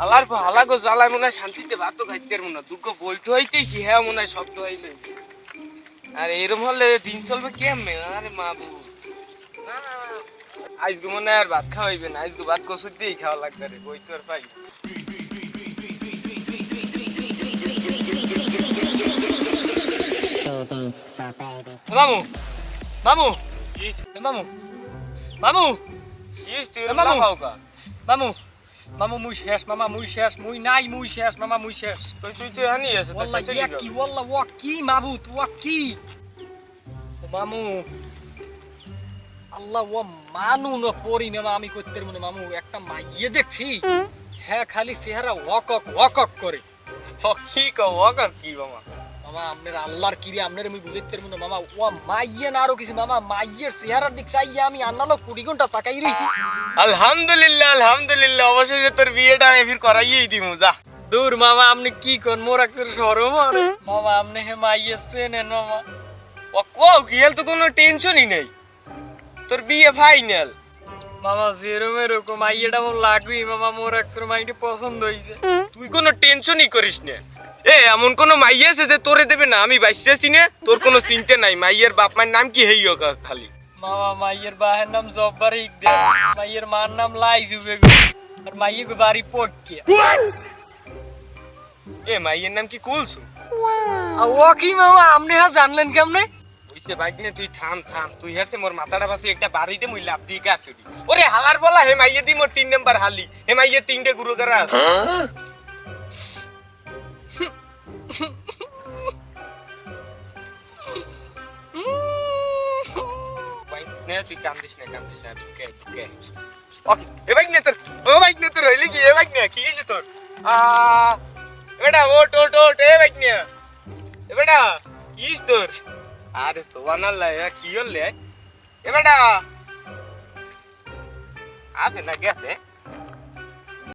হালার পর হালা গো জ্বালায় মনে হয় শান্তিতে ভাতও খাইতে মনে হয় দুঃখ বইটা হইতেছি হ্যাঁ মনে হয় শব্দ হইলে। আর এরম হলে দিন চলবে কেমনে? আরে মা না। আজকে মনে হয় আর ভাত খাওয়াইবে না। আজকে ভাত কচুর দিয়েই খাওয়া লাগবে রে বই তো আর পাই। মামু মামু। মামু। মামু। মামু। মামু মুই শেষ মামা মুই শেষ মুই নাই মুই শেষ মামা মুই শেষ। তুই তুই তুই হানি আছে ওয়াল্লাহ ইয়া কি? ওয়াল্লাহ ওয়া কি মাবুত ওয়া কি? ও মামু আল্লাহ ও মানু ন পরি মামা আমি করতে মনে মামু একটা মাইয়ে দেখছি। হ্যাঁ খালি চেহারা ওয়াকক ওয়াকক করে। ও কি কও ওকা কি মামা? মামা আপনার আল্লাহর কিরে আপনার আমি বুঝাইতে মনে মামা। ও মাইয়ে না আরও কিছু মামা মাইয়ের চেহারার দিক চাইয়া আমি আন্নালো কুড়ি ঘণ্টা তাকাই রইছি। আলহামদুলিল্লাহ আলহামদুলিল্লাহ অবশেষে তোর বিয়েটা এফির করাইয়েই দিমু যা। দূর মামা আপনি কি কর মোর সরম মামা। আপনি হে মাইয়ে চেনেন মামা। ও কও কি এর তো কোনো টেনশনই নেই। তোর বিয়ে ফাইনাল মামা যেরম এরকম মাইয়েটা মোর লাগবেই মামা মোর একশোর মাইটি পছন্দ হয়েছে তুই কোনো টেনশনই করিস না। এ এমন কোনো মাইয়া আছে যে তোরে দেবে না? আমি বাইসেছি না তোর কোনো চিন্তা নাই। মাইয়ের বাপ মায়ের নাম কি হেই খালি? মামা মাইয়ের বাহের নাম জব্বার মাইয়ের মার নাম লাইজু বেগম। আর মাইয়ের বাড়ি পটকে এ মাইয়ের নাম কি কুলসু? ও কি মামা আপনি হ্যাঁ জানলেন কেমনে? ওইসে বাইক নিয়ে তুই থাম থাম। তুই হাসে মোর মাথাটা পাশে একটা বাড়িতে মুই লাভ দিয়ে গাছ ওরে হালার বলা হে মাইয়ে দি মোর তিন নাম্বার হালি। হে মাইয়ের তিনটে গুরু করা আছে নে তুই কান্দিস না কান্দিস না কে কে ওকে এ বাইক নে তোর ও বাইক নে তোর হইলি কি এ বাইক নে কি হইছে তোর আ বেটা ওট ওট ওট এ বাইক নে এ বেটা তোর আরে কি হলে এ বেটা আবে না গেছে